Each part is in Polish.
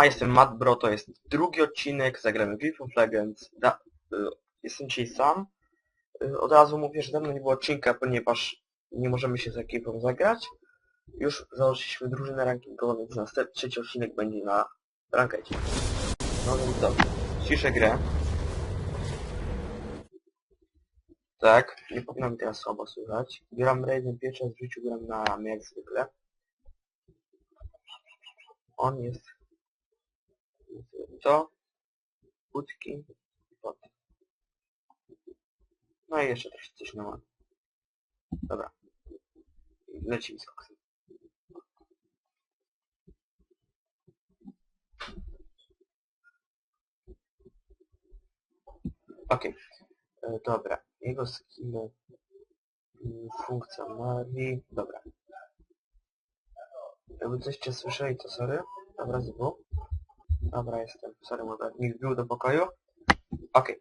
Siema, jestem Matt Bro, to jest drugi odcinek, zagramy of Legends. Da, y, jestem dzisiaj sam. Y, od razu mówię, że dawno nie było odcinka, ponieważ nie możemy się z ekipą zagrać. Już założyliśmy drużynę rankingową, więc następny trzeci odcinek będzie na rankecie. No więc dobrze. Ciszę grę. Tak, nie powinno mi teraz słabo słychać. Gram Raiden pierwszy raz w życiu, gram na ramy jak zwykle. On jest to, budki, pot. No i jeszcze też coś na ładnie. Dobra. Lecimy z koksem. Okej. E, Dobra. Jego skiny mm, funkcjonali. Dobra. Jakby coś cię słyszeli, to sorry. Dobra, znowu. Dobra, jestem. Sorry, mój brat. Nikt był do pokoju. Okej.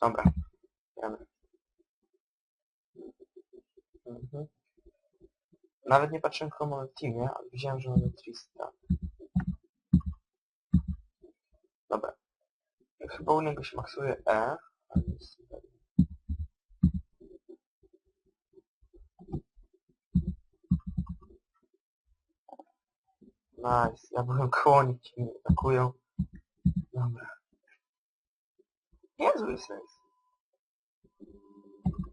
Dobra. Mhm. Nawet nie patrzyłem mamy w teamie, ale widziałem, że mamy Trista. Dobra. Chyba u niego się maksuje E. ale nie Nice, ja byłem koło ci mnie atakują. Dobra. Niezły sens.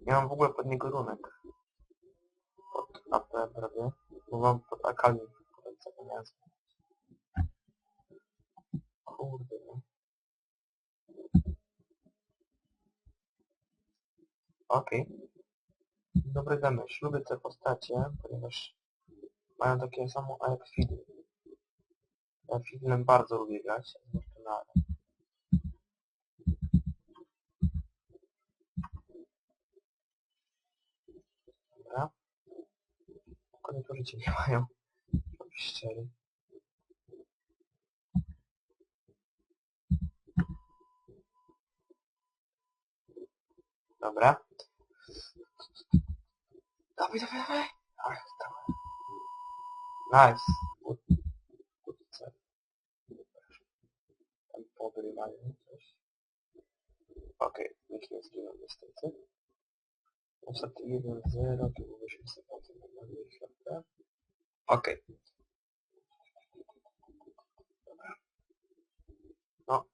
Ja mam w ogóle pod niego runek. Pod AP prawie. Bo mam pod Akali. Kurde. Okej. Dobry damage. Lubię te postacie, ponieważ mają takie samo jak Fiddle. Ja Fiddlem bardzo lubię grać. Dobra. Oni to życie nie mają. Szczery. Dobra. Dawaj, dawaj. Nice. Good. Good cel. Tam pogrywają coś. Okej, nikt nie zginął niestety. Ostatni 1-0, to było 8 sekund na mojej chwilę. Okej. No.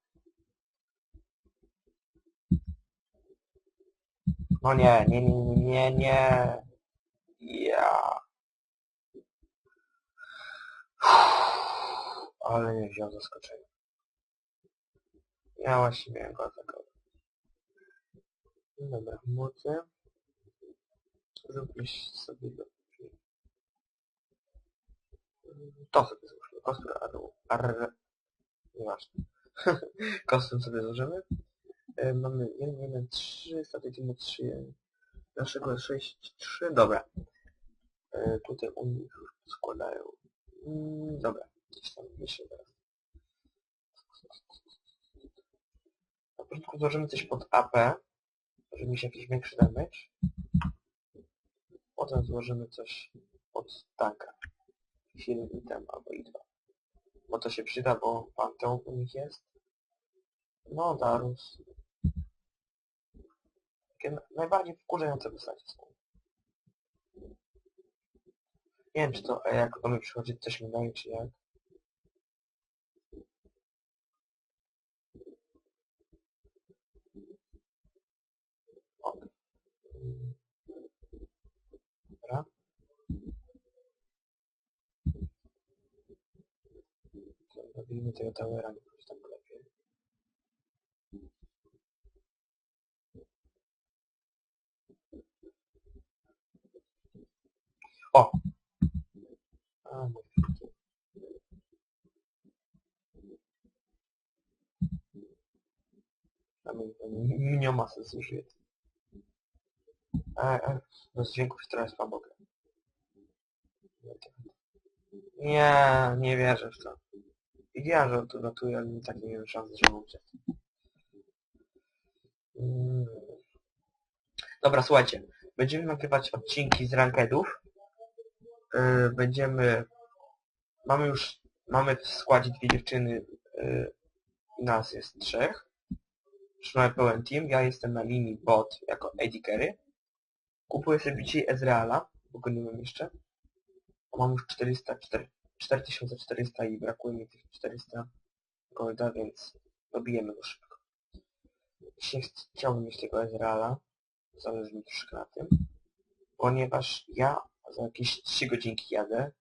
No nie, nie, nie, nie, nie, nie. Ja. Ale mnie wziął zaskoczenie. Ja właśnie miałem go atakować. Dobra, mocy. Zróbmy sobie do... To sobie złóżmy. Kostur ar... ar... Nieważne. Kostur sobie złożymy. E, mamy 1, 1, 3, strategimy 3, naszego jest 6, 3, dobra. E, tutaj u nich składają. Mm, dobra, gdzieś tam myślę teraz. Na początku złożymy coś pod AP, mieć jakiś większy damage. Potem złożymy coś pod tanka. Healing item albo i dwa. Bo to się przyda, bo Panteon u nich jest. No, Darus. Takie na- najbardziej wkurzające postacie są. Nie wiem, czy to jak do mnie przychodzi, coś mi daje, czy jak. O. Mm. Dobra. Robimy tego towera, będzie tak lepiej. O! A, mój. Tam miniomasę zużyję. E, e, bez dźwięków teraz słabo mogę. Nie, nie wierzę w to. Ja, notuję, ale tak nie wiem szans, że uciec. Mm. Dobra, słuchajcie. Będziemy nagrywać odcinki z rankedów. Yy, będziemy mamy już, mamy w składzie dwie dziewczyny i nas jest trzech. Już mamy pełen team, ja jestem na linii bot jako Carry. Kupuję sobie dzisiaj Ezreala, bo go nie mam jeszcze. Mam już 400, 4, 4400 i brakuje mi tych 400 golda, więc dobijemy go szybko. Ch- chciałbym mieć tego Ezreala, zależy mi troszkę na tym, ponieważ ja za jakieś 3 godzinki jadę,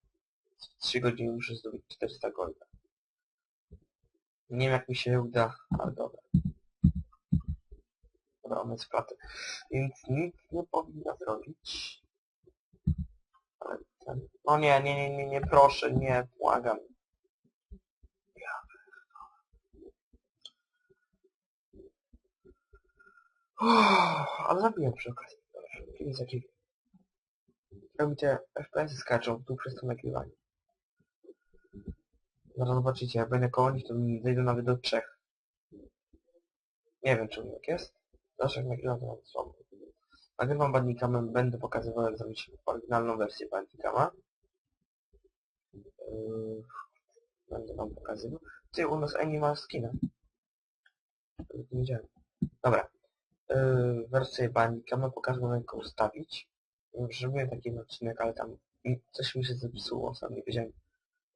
w 3 godziny muszę zdobyć 400 golda. Nie wiem jak mi się uda, ale dobra. Dobra, mamy sklatę. Więc nic nie powinna zrobić. Ale No nie, nie, nie, nie, nie, proszę, nie, błagam. Uff, Ale zabiłem przy okazji. Jest jakiś... Jak mi te FPS-y skaczą tu przez to nagrywanie. Zaraz zobaczycie, jak będę koło nich, to mi zejdą nawet do trzech. Nie wiem czemu tak jest. Zawsze jak nagrywam to mam słabo. Nagrywam Bandicamem, będę pokazywał jak zrobić oryginalną wersję Bandicama. Yy, będę wam pokazywał. Ty, u nas Eni ma. Nie wiedziałem. Dobra. Yy, wersję Bandicama pokażę wam jak go ustawić. Zrobiłem taki odcinek, ale tam coś mi się zepsuło, sam nie wiedziałem.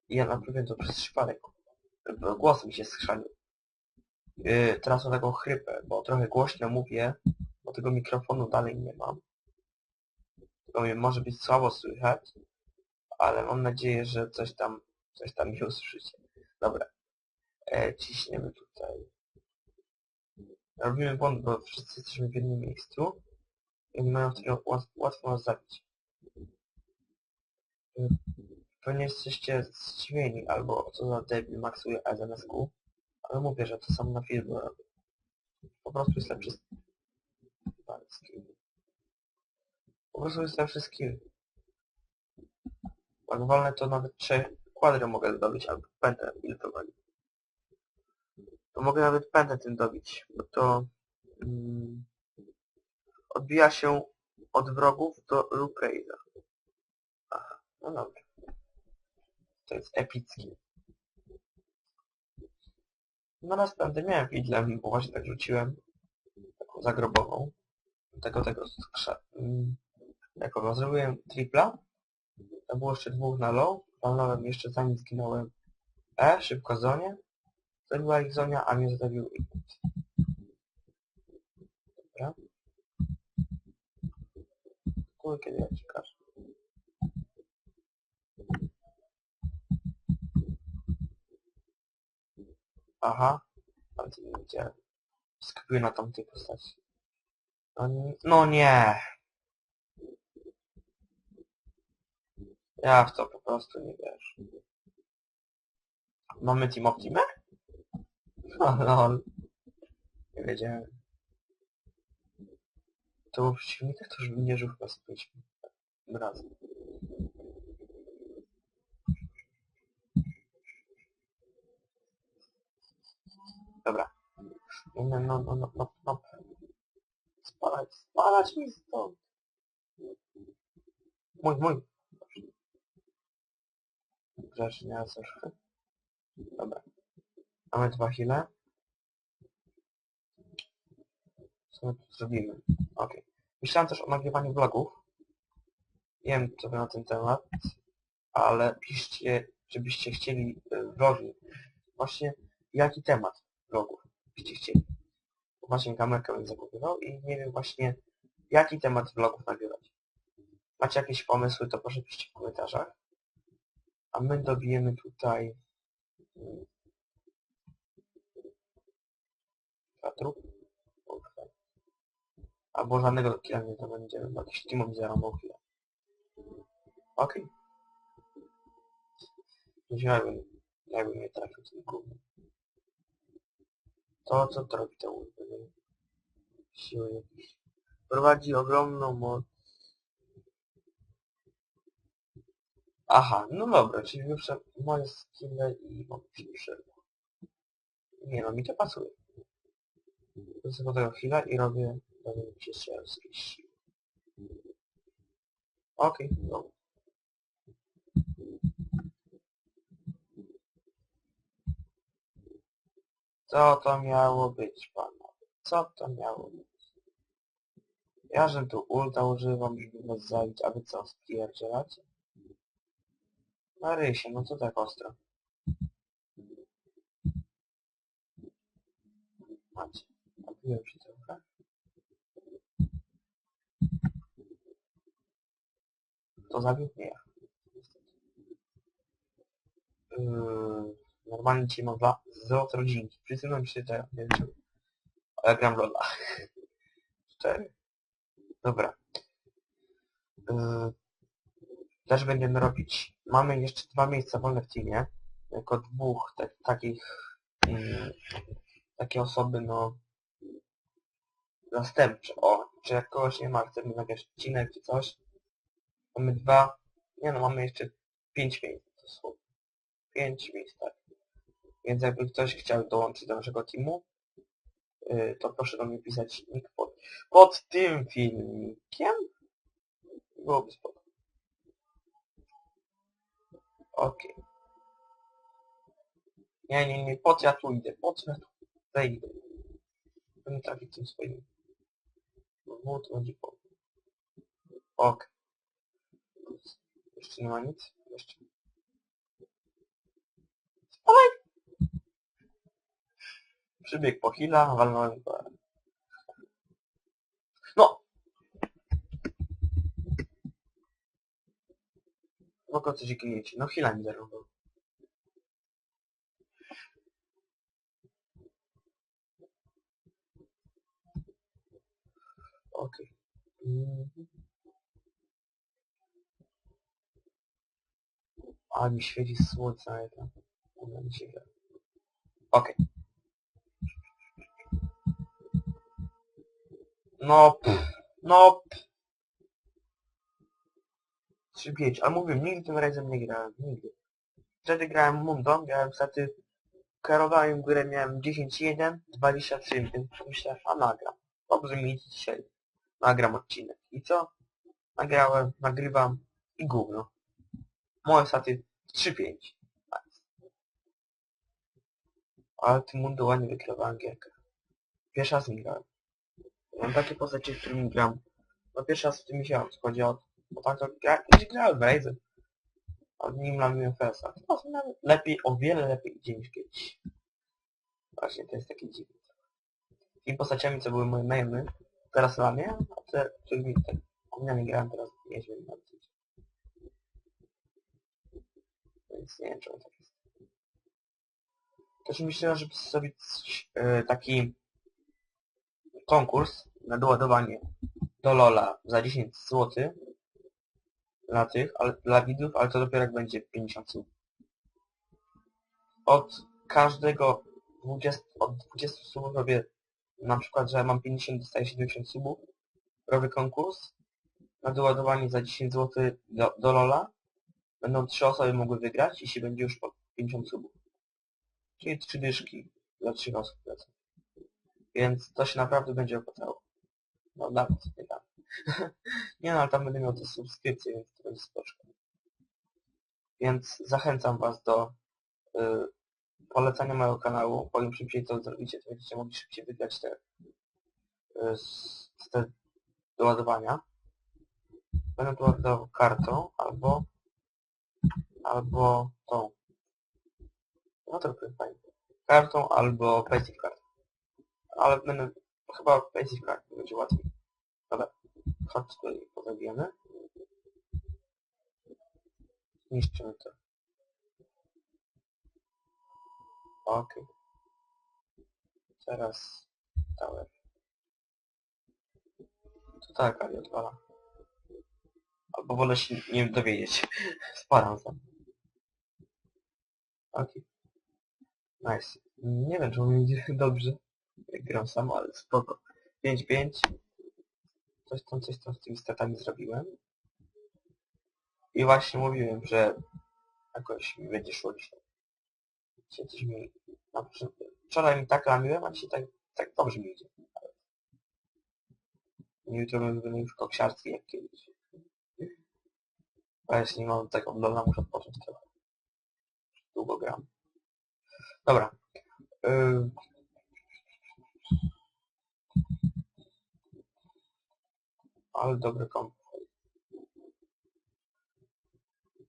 I ja naprawiłem to przez przypadek. Bo Głos mi się skrzanił. Yy, teraz mam taką chrypę, bo trochę głośno mówię, bo tego mikrofonu dalej nie mam. Tylko mnie może być słabo słychać, ale mam nadzieję, że coś tam, coś tam mi usłyszycie. Dobra. E, ciśniemy tutaj. Robimy błąd, bo wszyscy jesteśmy w jednym miejscu. I mają wtedy łat, łatwo nas zabić. Pewnie jesteście zdziwieni, albo co za debil maksuje SNSQ, ale mówię, że to samo na filmu robię. Po prostu jest lepszy Po prostu jest lepszy skill. Jak walnę to nawet 3 kwadry mogę zdobyć, albo pętę, ile to. To mogę nawet pętę tym dobić, bo to mm, odbija się od wrogów do lub raiza. Aha, no dobrze. To jest epickie. No pętę miałem widlem, bo właśnie tak rzuciłem. Taką zagrobową. Tego, tego. Mm, jakogo zrobiłem tripla. To było jeszcze dwóch na low. Walnąłem jeszcze zanim zginąłem E, szybko zonie. Zabiła ich zonia, a mnie zabił Ignit. Dobra. Kurde, kiedy ja każę. Aha. Ale to nie widziałem. Skupiłem na tamtej postaci. No, no nie. Ja w to po prostu nie wierzę. Mamy Team Optimę? No, lol. Nie wiedziałem. To był przeciwnik, to już nie żył chyba z razem. Dobra. No, no, no, no, no, Spalać, spalać mi stąd. Mój, mój. Grzecznie, ja też. Dobra. Mamy dwa hile. Co my tu zrobimy? Okej. Myślałem też o nagrywaniu vlogów. Wiem co wy na ten temat, ale piszcie, żebyście chcieli y, vlogi. Właśnie jaki temat vlogów byście chcieli. Właśnie kamerkę bym zakupywał i nie wiem właśnie jaki temat vlogów nagrywać. Macie jakieś pomysły, to proszę piszcie w komentarzach. A my dobijemy tutaj mm. Kurde. Albo żadnego killa nie to będziemy, bo jakiś teamowi zarąbał chwilę. Okej. Okay. Jakbym, jakbym nie trafił tym gównem. To co to robi te ulby? Siły jakieś. Prowadzi ogromną moc. Aha, no dobra, czyli wyprze moje skille i mam przyszedł. Nie no, mi to pasuje. Wysypię tego chwilę i robię robię się strzelski sił. Okej, no. Co to miało być, panowie? Co to miało być? Ja, że tu ulta używam, żeby was zabić, a wy co, spierdzielacie? Marysie, no co tak ostro? Macie, napiłem się trochę. To zabił? Nie ja. Yy, normalnie dzisiaj mam dwa złote rodzinki. Przysunąłem się nie wiem czemu. Ale gram Lola. Cztery. Dobra. Yy, też będziemy robić... Mamy jeszcze dwa miejsca wolne w teamie. Jako dwóch tak, takich... Yy, takie osoby, no... Zastępcze. O, czy jak kogoś nie ma, chcemy nagrać odcinek czy coś. Mamy dwa... Nie no, mamy jeszcze pięć miejsc. To są pięć miejsc, tak. Więc jakby ktoś chciał dołączyć do naszego teamu, yy, to proszę do mnie pisać nick pod, pod tym filmikiem. Byłoby spoko. Okej. Nie, nie, nie, po co ja tu idę? Po co ja tu wejdę? Będę trafić tym swoim. No to będzie po. Okej. Jeszcze nie ma nic? Jeszcze. Spalaj! Przybieg po hila, walnąłem go. No! W ogóle coś gniecie. No hila mi zarąbał. Okej. Mhm. A mi świeci słońce na ekran. Ona się. Okej. No, pff, no, pff. 3-5, ale mówię, nigdy tym razem nie grałem, nigdy. Wtedy grałem Mundą, grałem wtedy, kierowałem górę, miałem 10-1, 23, więc myślę, a nagram. Dobrze mi dzisiaj. Nagram odcinek. I co? Nagrałem, nagrywam i gówno. Moje staty 3-5. Nice. Ale tym Mundą ładnie wygrywałem gierkę. Pierwszy raz nie grałem. Mam takie postacie, w którymi gram. No pierwszy raz w tym miesiącu. Chodzi o... Bo tak to gra, kiedyś grałem w Razer. W nim lamiłem. Teraz nawet lepiej, o wiele lepiej idzie niż kiedyś. Właśnie, to jest takie dziwne. Tymi postaciami, co były moje mainy, teraz lamię, a te, którymi tak gówniami grałem, teraz mi nawet idzie. Więc nie wiem, czemu tak jest. Też myślę, żeby zrobić e, taki konkurs na doładowanie do Lola za 10 zł dla tych, ale, dla widzów, ale to dopiero jak będzie 50 słów. Od każdego 20, od 20 subów robię na przykład, że mam 50, dostaję 70 subów. Robię konkurs na doładowanie za 10 zł do, do Lola. Będą 3 osoby mogły wygrać, jeśli będzie już po 50 subów. Czyli 3 dyszki dla 3 osób lecą. Więc to się naprawdę będzie opłacało. No nawet, nie tak. nie no, ale tam będę miał te subskrypcje, więc to będzie spoczko. Więc zachęcam Was do y, polecania mojego kanału, bo im szybciej to zrobicie, to będziecie mogli szybciej wygrać te, y, te doładowania. Będę to ładował kartą, albo albo tą. No to fajnie. Kartą albo basic card. Ale będę chyba basic card będzie łatwiej. Dobra. Chodź tutaj pozabijamy. Niszczymy to. Okej. Teraz tower. To tak, ale odwala. Albo wolę się nie dowiedzieć. Spadam sam. Okej. Nice. Nie wiem, czy mi idzie dobrze. Gram sam, ale spoko. 5-5. Coś tam, coś tam z tymi statami zrobiłem. I właśnie mówiłem, że jakoś mi będzie szło dzisiaj. Coś mi... przykład- Wczoraj mi tak lamiłem, a dzisiaj tak, tak dobrze mi idzie. Jutro będę już koksiarski jak kiedyś. A jeśli mam tego lola, muszę odpocząć trochę. Długo gram. Dobra. Yy, Ale dobry komp.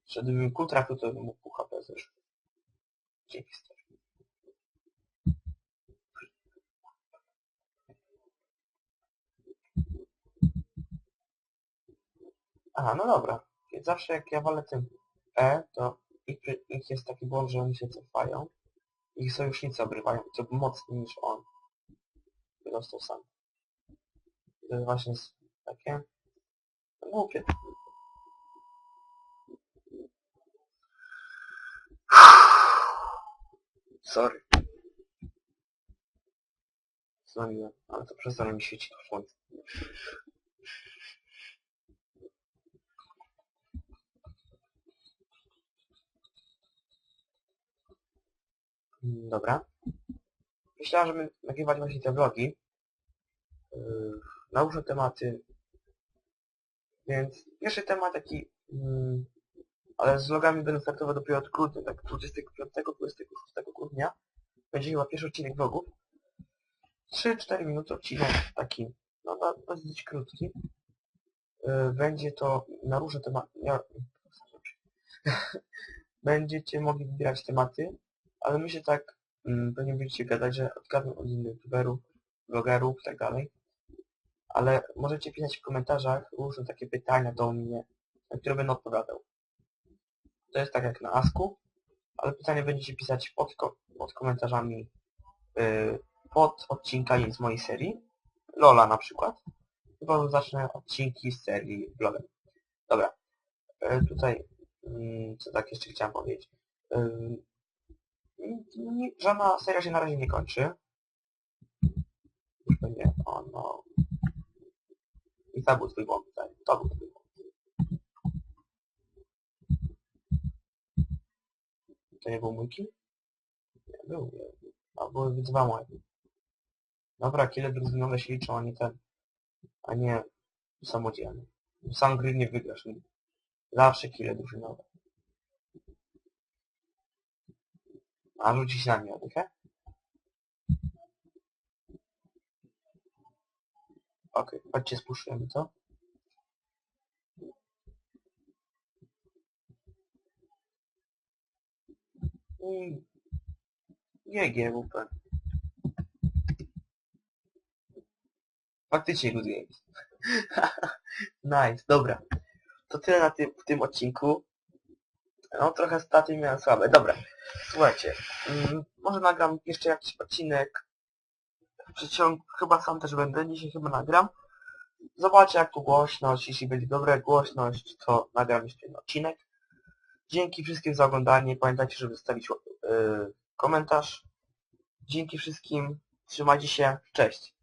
Że gdybym kul trafił, to bym mógł pół HP zeszło. Dzięki stary. Aha, no dobra. Więc zawsze jak ja walę tym E, to ich, ich jest taki błąd, że oni się cofają. Ich sojusznicy obrywają, to mocniej niż on. Wyrostał sam. To jest właśnie s- takie głupie. Sorry. Znamiłem, ale to przez mi świeci. Mm, Dobra. Myślałem, żeby nagrywać właśnie te vlogi yy, na różne tematy. Więc pierwszy temat taki, mm, ale z vlogami będę startował dopiero od grudnia, tak 25-26 grudnia. Będzie chyba pierwszy odcinek vlogów. 3-4 minuty odcinek taki, no dosyć krótki. Yy, Będzie to na różne tematy. Ja... Będziecie mogli wybierać tematy, ale my się tak mm, pewnie będziecie gadać, że odgadnę od innych youtuberów, vlogerów i tak dalej. Ale możecie pisać w komentarzach różne takie pytania do mnie, na które będę odpowiadał. To jest tak jak na Asku, ale pytanie będziecie pisać pod, ko pod komentarzami yy, pod odcinkami z mojej serii. Lola na przykład. Chyba zacznę odcinki z serii vlogem. Dobra. Yy, tutaj, yy, co tak jeszcze chciałem powiedzieć. Yy, nie- żadna seria się na razie nie kończy. Już będzie ono... I to był twój błąd, tak. To był twój błąd. To nie był mój kill? Nie, był. Nie. A były dwa moje. Dobra, kile drużynowe się liczą, a nie ten. A nie samodzielny. Sam gry nie wygrasz. Zawsze kile drużynowe. A rzucić na mnie odychę? Okej, chodźcie spuszczujemy, co? I... Nie GWP. Faktycznie good games. nice, dobra. To tyle na tym, w tym odcinku. No trochę staty miałem słabe. Dobra, słuchajcie. Mm, może nagram jeszcze jakiś odcinek. W przeciągu, chyba sam też będę, dzisiaj chyba nagram. Zobaczę jak tu głośność, jeśli będzie dobra głośność, to nagram jeszcze jeden odcinek. Dzięki wszystkim za oglądanie. Pamiętajcie, żeby zostawić yy, komentarz. Dzięki wszystkim. Trzymajcie się. Cześć.